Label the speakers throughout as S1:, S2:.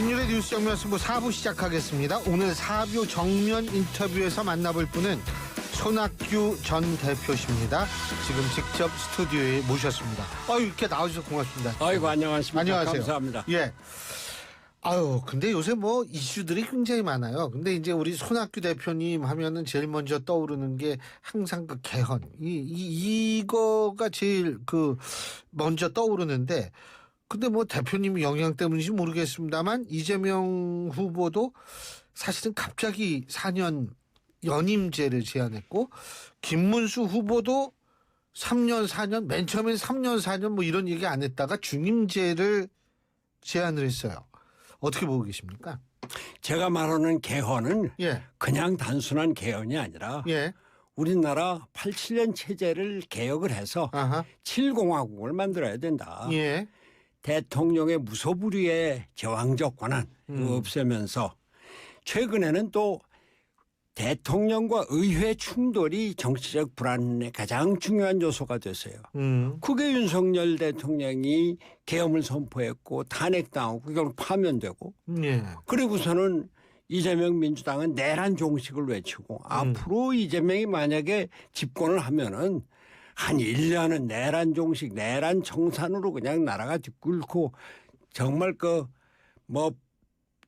S1: 신율의 뉴스 정면 승부 4부 시작하겠습니다. 오늘 4부 정면 인터뷰에서 만나볼 분은 손학규 전 대표십니다. 지금 직접 스튜디오에 모셨습니다. 아유, 이렇게 나와주셔서 고맙습니다.
S2: 아이고 안녕하십니까.
S1: 안녕하세요.
S2: 감사합니다.
S1: 예. 아유, 근데 요새 뭐 이슈들이 굉장히 많아요. 근데 이제 우리 손학규 대표님 하면은 제일 먼저 떠오르는 게 항상 그 개헌. 이, 이, 이거가 제일 그 먼저 떠오르는데 근데 뭐 대표님 영향 때문인지 모르겠습니다만 이재명 후보도 사실은 갑자기 4년 연임제를 제안했고 김문수 후보도 3년 4년 맨 처음엔 3년 4년 뭐 이런 얘기 안 했다가 중임제를 제안을 했어요. 어떻게 보고 계십니까?
S2: 제가 말하는 개헌은
S1: 예.
S2: 그냥 단순한 개헌이 아니라
S1: 예.
S2: 우리나라 87년 체제를 개혁을 해서
S1: 아하.
S2: 7공화국을 만들어야 된다.
S1: 예.
S2: 대통령의 무소불위의 제왕적 권한
S1: 음.
S2: 없애면서 최근에는 또 대통령과 의회 충돌이 정치적 불안의 가장 중요한 요소가 됐어요.
S1: 음.
S2: 그게 윤석열 대통령이 계엄을 선포했고 탄핵당하고 결국 파면되고
S1: 예.
S2: 그리고서는 이재명 민주당은 내란 종식을 외치고 앞으로 이재명이 만약에 집권을 하면은 한 1년은 내란 종식, 내란 청산으로 그냥 나라가 뒷끓고 정말 그 뭐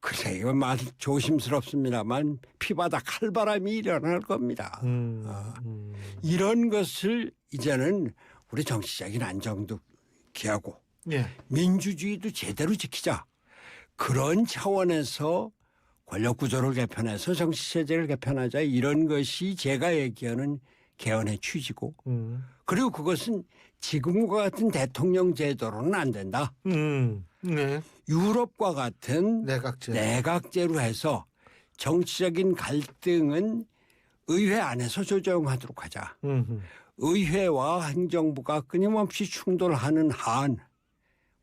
S2: 글쎄 이거 말 조심스럽습니다만 피바다 칼바람이 일어날 겁니다.
S1: 음.
S2: 아.
S1: 음.
S2: 이런 것을 이제는 우리 정치적인 안정도 기하고
S1: 예.
S2: 민주주의도 제대로 지키자. 그런 차원에서 권력 구조를 개편해서 정치 체제를 개편하자 이런 것이 제가 얘기하는 개헌의 취지고
S1: 음.
S2: 그리고 그것은 지금과 같은 대통령 제도로는 안 된다.
S1: 음. 네.
S2: 유럽과 같은
S1: 내각제.
S2: 내각제로 해서 정치적인 갈등은 의회 안에서 조정하도록 하자.
S1: 음.
S2: 의회와 행정부가 끊임없이 충돌하는 한,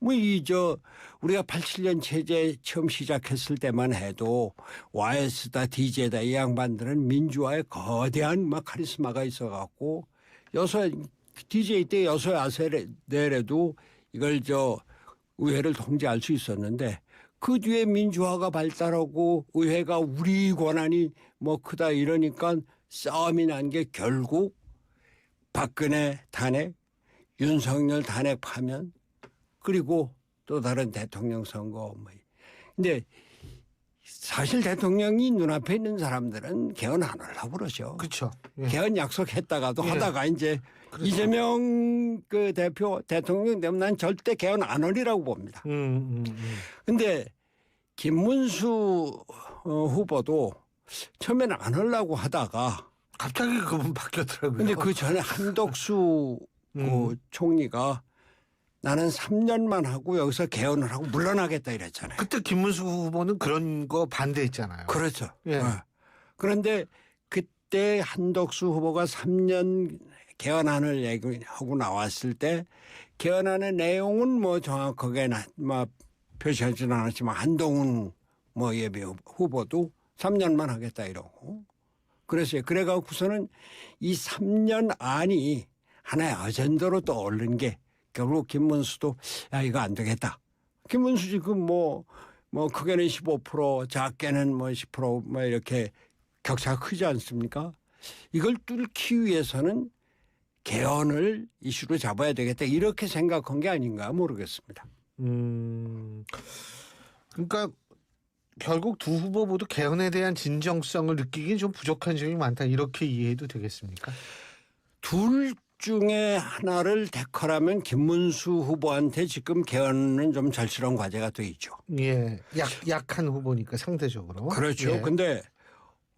S2: 뭐, 이, 저, 우리가 87년 체제 처음 시작했을 때만 해도 YS다, DJ다 이 양반들은 민주화에 거대한 막 카리스마가 있어갖고 여서, DJ 때 여서 야세내래도 이걸 저 의회를 통제할 수 있었는데 그 뒤에 민주화가 발달하고 의회가 우리 권한이 뭐 크다 이러니까 싸움이 난 게 결국 박근혜 탄핵, 윤석열 탄핵 파면 그리고 또 다른 대통령 선거 뭐. 근데 사실 대통령이 눈앞에 있는 사람들은 개헌 안 하려고 그러죠.
S1: 그렇죠. 예.
S2: 개헌 약속했다가도
S1: 예.
S2: 하다가 이제
S1: 그렇죠.
S2: 이재명 그 대표 대통령 되면 난 절대 개헌 안 하리라고 봅니다.
S1: 음. 음. 음.
S2: 근데 김문수 어, 후보도 처음에는 안 하려고 하다가
S1: 갑자기 그분 바뀌었더라고요.
S2: 근데 그 전에 한덕수 그
S1: 음.
S2: 총리가 나는 3년만 하고 여기서 개헌을 하고 물러나겠다 이랬잖아요.
S1: 그때 김문수 후보는 그런 거 반대했잖아요.
S2: 그렇죠.
S1: 예.
S2: 어. 그런데 그때 한덕수 후보가 3년 개헌안을 얘기하고 나왔을 때 개헌안의 내용은 뭐 정확하게 나, 뭐 표시하지는 않았지만 한동훈 뭐 예비 후보도 3년만 하겠다 이러고 그랬어요. 그래갖고서는 이 3년 안이 하나의 어젠더로 떠오른 게 결국 김문수도 야 이거 안 되겠다. 김문수 지금 뭐뭐 크게는 15% 작게는 뭐 10%뭐 이렇게 격차가 크지 않습니까? 이걸 뚫기 위해서는 개헌을 이슈로 잡아야 되겠다 이렇게 생각한 게 아닌가 모르겠습니다.
S1: 음. 그러니까 결국 두 후보 모두 개헌에 대한 진정성을 느끼기 좀 부족한 점이 많다 이렇게 이해해도 되겠습니까?
S2: 둘 중에 하나를 택하라면 김문수 후보한테 지금 개헌은 좀 절실한 과제가 돼 있죠.
S1: 예, 약 약한 후보니까 상대적으로.
S2: 그렇죠.
S1: 예.
S2: 근데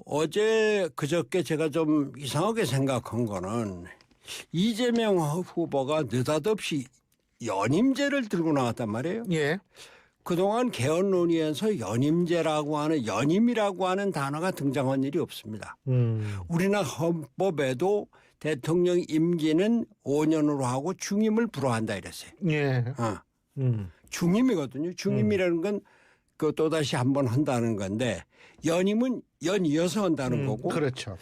S2: 어제 그저께 제가 좀 이상하게 생각한 거는 이재명 후보가 느닷없이 연임제를 들고 나왔단 말이에요.
S1: 예,
S2: 그동안 개헌 논의에서 연임제라고 하는 연임이라고 하는 단어가 등장한 일이 없습니다.
S1: 음,
S2: 우리나라 헌법에도 대통령 임기는 5년으로 하고 중임을 불허한다 이랬어요.
S1: 예,
S2: 어.
S1: 음,
S2: 중임이거든요. 중임이라는 건 그 또다시 한 번 한다는 건데 연임은 연이어서 한다는
S1: 음,
S2: 거고
S1: 그렇죠.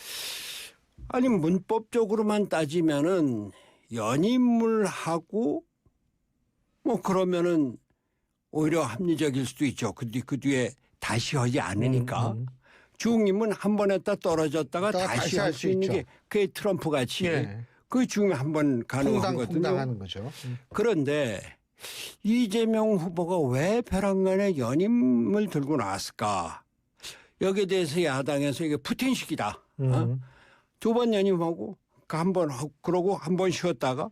S2: 아니 문법적으로만 따지면은 연임을 하고 뭐 그러면은 오히려 합리적일 수도 있죠. 그, 뒤, 그 뒤에 다시 하지 않으니까.
S1: 음, 음.
S2: 중임은 한 번 했다 떨어졌다가
S1: 또
S2: 다시
S1: 다시 할할수수
S2: 있는
S1: 있죠.
S2: 게 그게 트럼프 같이
S1: 예.
S2: 그 중에 한번 가능한 거거든요.
S1: 퐁당퐁당하는 거죠. 음.
S2: 그런데 이재명 후보가 왜 벼랑간에 연임을 들고 나왔을까? 여기에 대해서 야당에서 이게 푸틴식이다. 어?
S1: 음.
S2: 두번 연임하고 그한번 하고 그러고 한 번 쉬었다가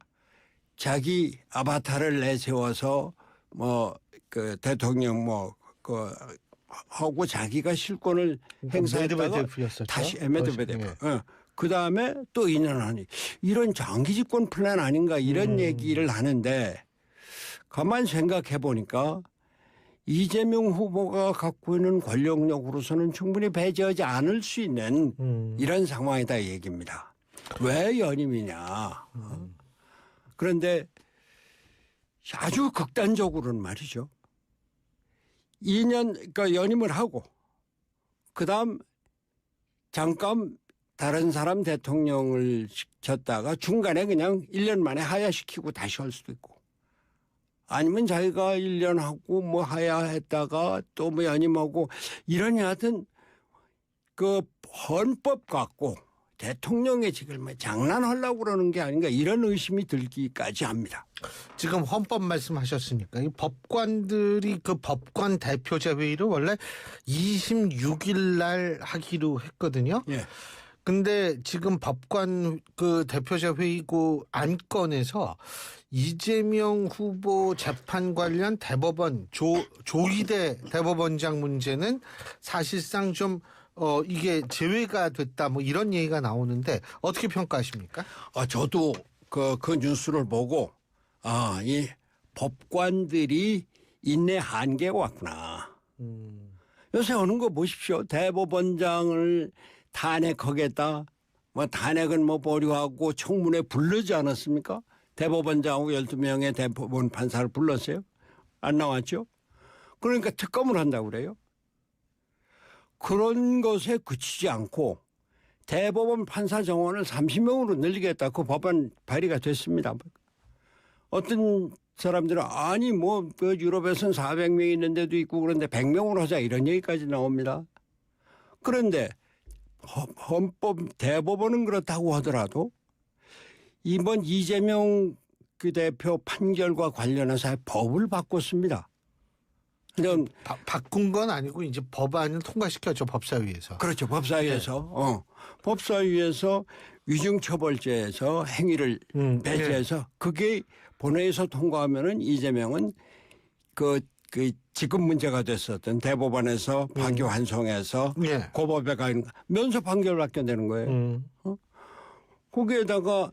S2: 자기 아바타를 내세워서 뭐 그 대통령 뭐그 하고 자기가 실권을 행사했다가
S1: 메드베데프였었죠.
S2: 다시
S1: 예.
S2: 메드베데프. 어. 그 다음에 또 2년 하니 이런 장기 집권 플랜 아닌가 이런
S1: 음.
S2: 얘기를 하는데 가만 생각해 보니까 이재명 후보가 갖고 있는 권력력으로서는 충분히 배제하지 않을 수 있는
S1: 음.
S2: 이런 상황이다 이 얘기입니다. 왜 연임이냐.
S1: 음.
S2: 그런데 아주 극단적으로는 말이죠. 2년 그러니까 연임을 하고 그다음 잠깐 다른 사람 대통령을 시켰다가 중간에 그냥 1년 만에 하야시키고 다시 할 수도 있고 아니면 자기가 1년 하고 뭐 하야했다가 또 뭐 연임하고 이런 여하튼 그 헌법 갖고 대통령의 직을 뭐 장난하려고 그러는 게 아닌가 이런 의심이 들기까지 합니다.
S1: 지금 헌법 말씀하셨으니까 이 법관들이 그 법관 대표자 회의를 원래 26일 날 하기로 했거든요.
S2: 예.
S1: 근데 지금 법관 그 대표자 회의고 안건에서 이재명 후보 재판 관련 대법원 조 조희대 대법원장 문제는 사실상 좀 어 이게 제외가 됐다 뭐 이런 얘기가 나오는데 어떻게 평가하십니까?
S2: 아, 저도 그, 그 뉴스를 보고, 아, 이 법관들이 인내 한계가 왔구나.
S1: 음.
S2: 요새 오는 거 보십시오. 대법원장을 탄핵하겠다. 뭐 탄핵은 뭐 보류하고 청문회 부르지 않았습니까? 대법원장하고 12명의 대법원 판사를 불렀어요. 안 나왔죠? 그러니까 특검을 한다고 그래요. 그런 것에 그치지 않고 대법원 판사 정원을 30명으로 늘리겠다. 그 법안 발의가 됐습니다. 어떤 사람들은 아니 뭐 그 유럽에서는 400명 있는 데도 있고 그런데 100명으로 하자 이런 얘기까지 나옵니다. 그런데 헌- 헌법 대법원은 그렇다고 하더라도 이번 이재명 그 대표 판결과 관련해서 법을 바꿨습니다. 그럼
S1: 바, 바꾼 건 아니고 이제 법안을 통과시켰죠 법사위에서.
S2: 그렇죠. 법사위에서 어. 법사위에서 위중처벌죄에서 행위를
S1: 음,
S2: 배제해서 그게 본회의에서 통과하면은 이재명은 그, 그 지금 문제가 됐었던 대법원에서 파기 환송해서
S1: 예.
S2: 고법에 가 있는 면소 판결받게 되는 거예요.
S1: 음.
S2: 거기에다가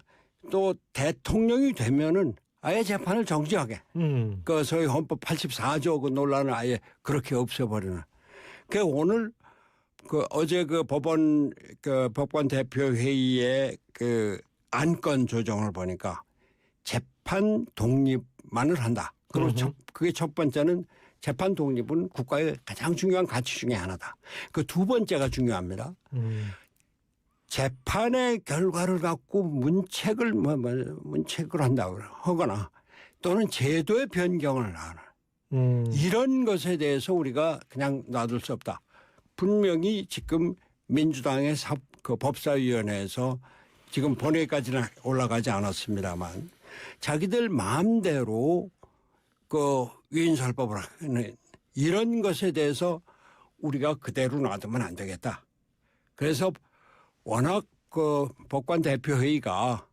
S2: 또 대통령이 되면은 아예 재판을 정지하게.
S1: 음.
S2: 그 소위 헌법 84조 그 논란을 아예 그렇게 없애버리는. 그 오늘 그 어제 그 법원 그 법관 대표 회의의 그 안건 조정을 보니까 재판 독립만을 한다. 그리고. 첫, 그게 첫 번째는 재판 독립은 국가의 가장 중요한 가치 중에 하나다. 그 두 번째가 중요합니다.
S1: 음.
S2: 재판의 결과를 갖고 문책을 뭐, 뭐 문책을 한다고 하거나 또는 제도의 변경을 하나
S1: 음.
S2: 이런 것에 대해서 우리가 그냥 놔둘 수 없다. 분명히 지금 민주당의 사, 그 법사위원회에서 지금 본회의까지는 올라가지 않았습니다만 자기들 마음대로 그 위인설법을 하는 이런 것에 대해서 우리가 그대로 놔두면 안 되겠다. 그래서 워낙 그 법관 대표 회의가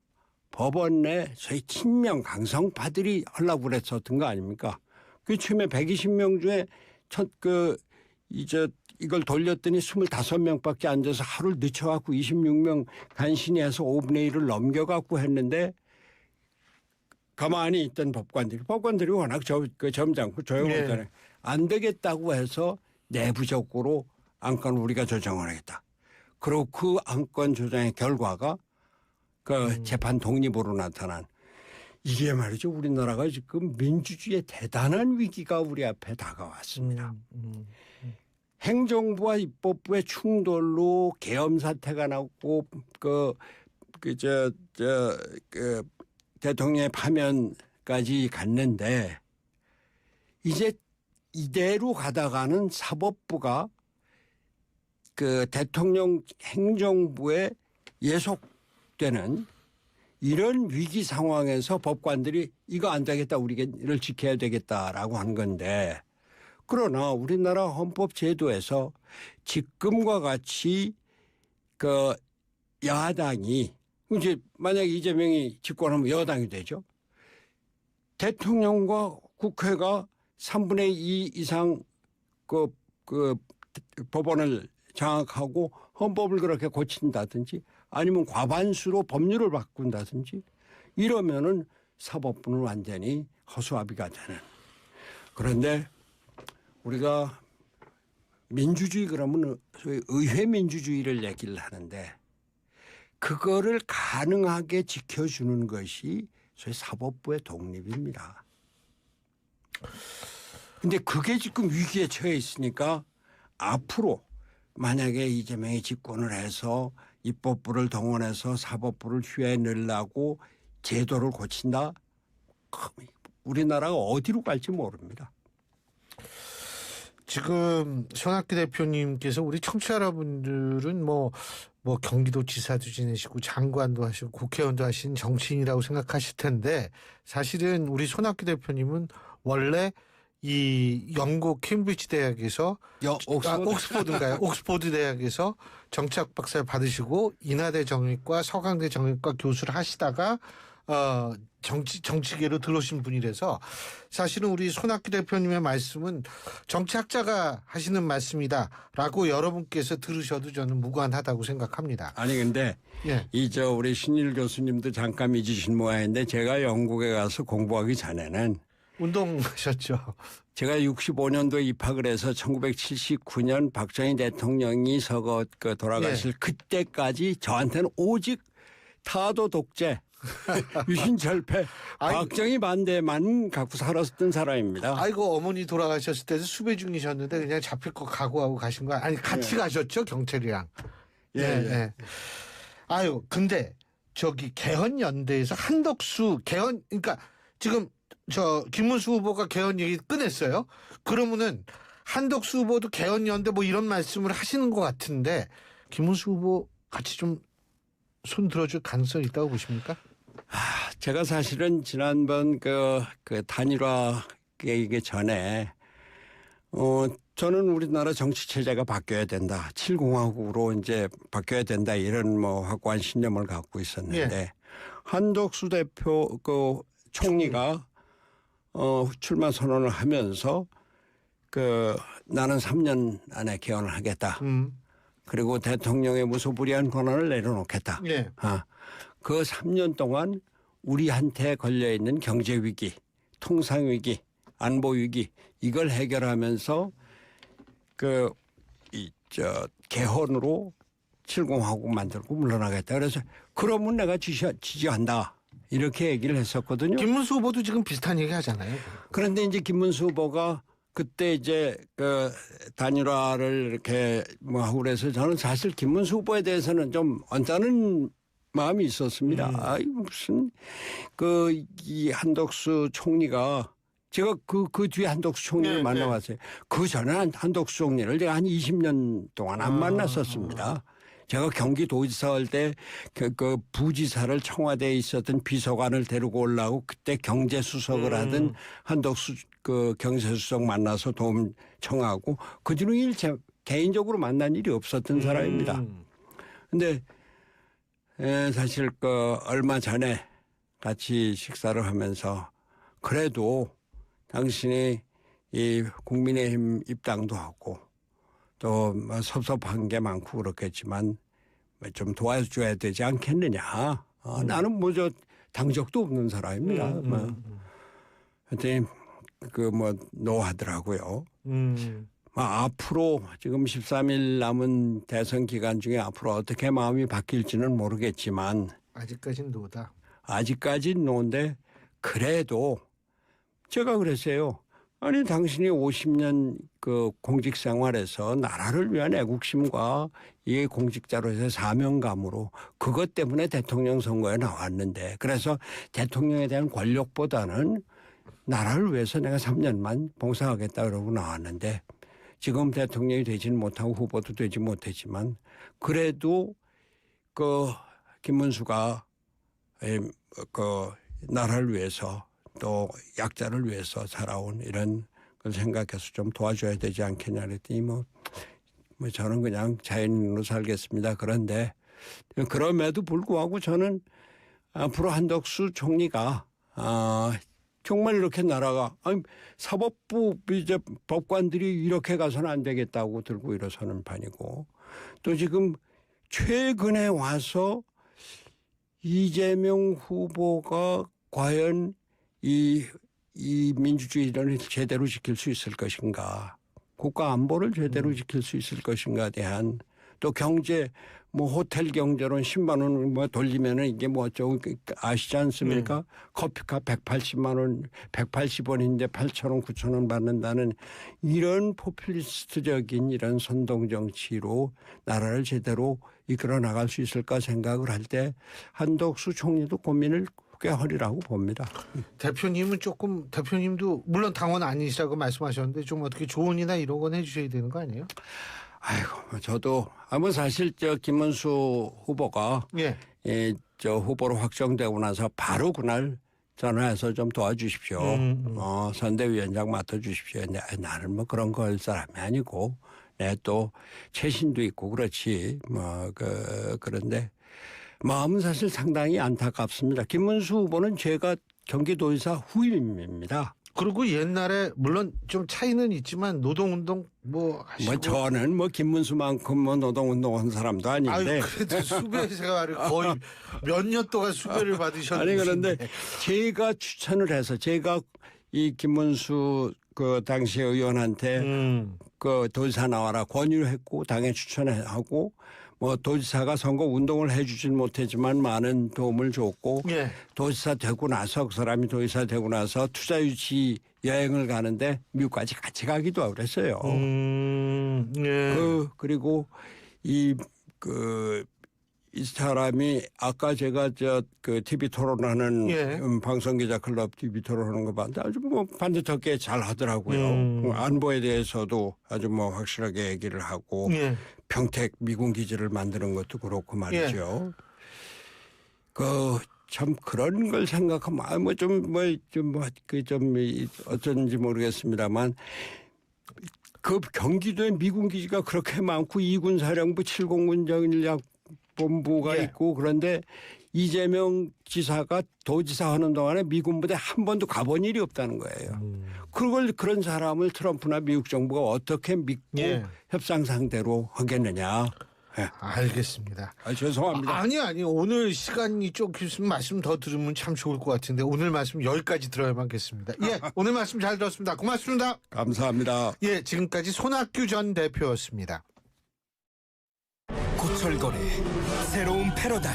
S2: 법원 내 소위 친명 강성파들이 하려고 그랬었던 거 아닙니까? 그 처음에 120명 중에 첫 그 이제 이걸 돌렸더니 25명밖에 안 돼서 하루를 늦춰갖고 26명 간신히 해서 5분의 1을 넘겨갖고 했는데 가만히 있던 법관들이 법관들이 워낙 저, 그 점잖고 조용하잖아요.
S1: 네.
S2: 안 되겠다고 해서 내부적으로 안건 우리가 조정을 하겠다. 그리고 그 안건 조정의 결과가 그 재판 독립으로 나타난 이게 말이죠. 우리나라가 지금 민주주의의 대단한 위기가 우리 앞에 다가왔습니다.
S1: 음.
S2: 행정부와 입법부의 충돌로 계엄 사태가 나고 그, 그그저저 그 대통령의 파면까지 갔는데 이제 이대로 가다가는 사법부가 그 대통령 행정부에 예속되는 이런 위기 상황에서 법관들이 이거 안 되겠다 우리를 지켜야 되겠다라고 한 건데 그러나 우리나라 헌법 제도에서 지금과 같이 그 야당이 이제 만약에 이재명이 집권하면 여당이 되죠. 대통령과 국회가 3분의 2 이상 그, 그 법원을 장악하고 헌법을 그렇게 고친다든지 아니면 과반수로 법률을 바꾼다든지 이러면은 사법부는 완전히 허수아비가 되는. 그런데 우리가 민주주의 그러면 소위 의회 민주주의를 얘기를 하는데 그거를 가능하게 지켜주는 것이 소위 사법부의 독립입니다. 근데 그게 지금 위기에 처해 있으니까 앞으로 만약에 이재명이 집권을 해서 입법부를 동원해서 사법부를 휴에 넣으려고 제도를 고친다? 우리나라가 어디로 갈지 모릅니다.
S1: 지금 손학규 대표님께서 우리 청취자 여러분들은 뭐, 뭐 경기도 지사도 지내시고 장관도 하시고 국회의원도 하신 정치인이라고 생각하실 텐데 사실은 우리 손학규 대표님은 원래 이 영국 케임브리지 대학에서
S2: 여,
S1: 아,
S2: 옥스퍼드.
S1: 옥스포드인가요? 옥스포드 대학에서 정치학 박사를 받으시고 인하대 정신과 서강대 정신과 교수를 하시다가 어 정치 정치계로 들어오신 분이라서 사실은 우리 손학규 대표님의 말씀은 정치학자가 하시는 말씀이다라고 여러분께서 들으셔도 저는 무관하다고 생각합니다.
S2: 아니 근데
S1: 예.
S2: 이 저 우리 신일 교수님도 잠깐 잊으신 모양인데 제가 영국에 가서 공부하기 전에는
S1: 운동하셨죠.
S2: 제가 65년도에 입학을 해서 1979년 박정희 대통령이 서거 그 돌아가실 그때까지 저한테는 오직 타도 독재, 유신 절패,
S1: 아이고.
S2: 박정희 반대만 갖고 살았던 사람입니다.
S1: 아이고 어머니 돌아가셨을 때도 수배 중이셨는데 그냥 잡힐 거 각오하고 가신 거 아니 같이 가셨죠 경찰이랑.
S2: 예, 예.
S1: 아유, 근데 저기 개헌 연대에서 한덕수 개헌 그러니까 지금 저 김문수 후보가 개헌 얘기 꺼냈어요. 그러면은 한덕수 후보도 개헌 연대 뭐 이런 말씀을 하시는 것 같은데 김문수 후보 같이 좀 손 들어줄 가능성이 있다고 보십니까?
S2: 제가 사실은 지난번 그, 그 단일화 얘기 전에 어 저는 우리나라 정치 체제가 바뀌어야 된다. 7공화국으로 이제 바뀌어야 된다. 이런 뭐 확고한 신념을 갖고 있었는데 한덕수 대표 그 총리가 어 출마 선언을 하면서 그 나는 3년 안에 개헌을 하겠다.
S1: 음,
S2: 그리고 대통령의 무소불위한 권한을 내려놓겠다.
S1: 예,
S2: 아, 그 3년 동안 우리한테 걸려 있는 경제 위기, 통상 위기, 안보 위기 이걸 해결하면서 그 이 저 개헌으로 7공화국 만들고 물러나겠다. 그래서 그러면 내가 지시, 지지한다. 이렇게 얘기를 했었거든요.
S1: 김문수 후보도 지금 비슷한 얘기 하잖아요.
S2: 그런데 이제 김문수 후보가 그때 이제 그 단일화를 이렇게 뭐 하고 그래서 저는 사실 김문수 후보에 대해서는 좀 언짢은 마음이 있었습니다.
S1: 음.
S2: 아이 무슨 그 이 한덕수 총리가 제가 그, 그 뒤에 한덕수 총리를
S1: 네,
S2: 만나봤어요. 그 전에 한- 한덕수 총리를 제가 한 20년 동안 안
S1: 아.
S2: 만났었습니다. 제가 경기도지사 할때 그, 그 부지사를 청와대에 있었던 비서관을 데리고 올라고 그때 경제수석을
S1: 음.
S2: 하던 한덕수 그 경제수석 만나서 도움 청하고 그 뒤로 일 제- 개인적으로 만난 일이 없었던 사람입니다.
S1: 음,
S2: 근데 에, 사실 그 얼마 전에 같이 식사를 하면서 그래도 당신이 이 국민의힘 입당도 하고 또뭐 섭섭한 게 많고 그렇겠지만 뭐좀 도와줘야 되지 않겠느냐. 어, 나는 뭐 저 당적도 없는 사람입니다.
S1: 음,
S2: 뭐.
S1: 음,
S2: 하여튼 그뭐 노하더라고요.
S1: 음.
S2: 아, 앞으로 지금 13일 남은 대선 기간 중에 앞으로 어떻게 마음이 바뀔지는 모르겠지만
S1: 아직까지는 노다.
S2: 아직까지는 노인데 그래도 제가 그랬어요. 아니 당신이 50년 그 공직 생활에서 나라를 위한 애국심과 이 공직자로서의 사명감으로 그것 때문에 대통령 선거에 나왔는데 그래서 대통령에 대한 권력보다는 나라를 위해서 내가 3년만 봉사하겠다 그러고 나왔는데 지금 대통령이 되지는 못하고 후보도 되지 못했지만 그래도 그 김문수가 그 나라를 위해서 또 약자를 위해서 살아온 이런 걸 생각해서 좀 도와줘야 되지 않겠냐 그랬더니 뭐, 뭐 저는 그냥 자연인으로 살겠습니다. 그런데 그럼에도 불구하고 저는 앞으로 한덕수 총리가 아 정말 이렇게 나라가 아니 사법부 이제 법관들이 이렇게 가서는 안 되겠다고 들고 일어서는 판이고 또 지금 최근에 와서 이재명 후보가 과연 이, 이 민주주의를 제대로 지킬 수 있을 것인가? 국가 안보를 제대로 지킬 수 있을 것인가에 대한 또 경제 뭐 호텔 경제론 10만 원 뭐 돌리면은 이게 뭐 어쩌고 아시지 않습니까? 커피값 180만 원, 180원인데 8천 원, 9천 원 받는다는 이런 포퓰리스트적인 이런 선동 정치로 나라를 제대로 이끌어 나갈 수 있을까 생각을 할 때 한덕수 총리도 고민을 꽤 하리라고 봅니다.
S1: 대표님은 조금 대표님도 물론 당원 아니시라고 말씀하셨는데 좀 어떻게 조언이나 이런 건 해주셔야 되는 거 아니에요?
S2: 아이고 저도 아무 사실 저 김문수 후보가
S1: 예.
S2: 예, 저 후보로 확정되고 나서 바로 그날 전화해서 좀 도와주십시오.
S1: 음, 음.
S2: 어, 선대위원장 맡아주십시오. 아, 나는 뭐 그런 거할 사람이 아니고 내또 최신도 있고 그렇지. 뭐, 그, 그런데 마음은 사실 상당히 안타깝습니다. 김문수 후보는 제가 경기도의사 후임입니다.
S1: 그리고 옛날에 물론 좀 차이는 있지만 노동운동 뭐 하시고
S2: 뭐 저는 뭐 김문수만큼 뭐 노동운동 한 사람도 아닌데
S1: 아유 그래도 수배 생활을 거의 몇 년 동안 수배를 받으셨는데
S2: 아니 그런데 제가 추천을 해서 제가 이 김문수 그 당시 의원한테
S1: 음.
S2: 그 도지사 나와라 권유를 했고 당에 추천하고 뭐 도지사가 선거 운동을 해주진 못했지만 많은 도움을 줬고
S1: 예.
S2: 도지사 되고 나서 그 사람이 도지사 되고 나서 투자 유치 여행을 가는데 미국까지 같이 가기도 하고 그랬어요.
S1: 음. 예.
S2: 그 그리고 이 그이 사람이 아까 제가 저그 TV 토론하는
S1: 예.
S2: 음, 방송 기자 클럽 TV 토론하는 거 봤는데 아주 뭐 반듯하게 잘 하더라고요.
S1: 음.
S2: 그 안보에 대해서도 아주 뭐 확실하게 얘기를 하고
S1: 예.
S2: 평택 미군 기지를 만드는 것도 그렇고 말이죠.
S1: 예.
S2: 그참 그런 걸 생각하면 아, 뭐좀뭐좀뭐그좀 어쩐지 모르겠습니다만 그 경기도에 미군 기지가 그렇게 많고 이군 사령부 7공군 전략 본부가
S1: 예.
S2: 있고 그런데 이재명 지사가 도지사 하는 동안에 미군 부대 한 번도 가본 일이 없다는 거예요.
S1: 음.
S2: 그걸 그런 사람을 트럼프나 미국 정부가 어떻게 믿고
S1: 예.
S2: 협상 상대로 하겠느냐. 예.
S1: 알겠습니다.
S2: 아, 죄송합니다.
S1: 아니 아니 오늘 시간이 좀 있으면 말씀 더 들으면 참 좋을 것 같은데 오늘 말씀 여기까지 들어야만 겠습니다. 예, 오늘 말씀 잘 들었습니다. 고맙습니다.
S2: 감사합니다.
S1: 예, 지금까지 손학규 전 대표였습니다.
S3: 고철거래 새로운 패러다임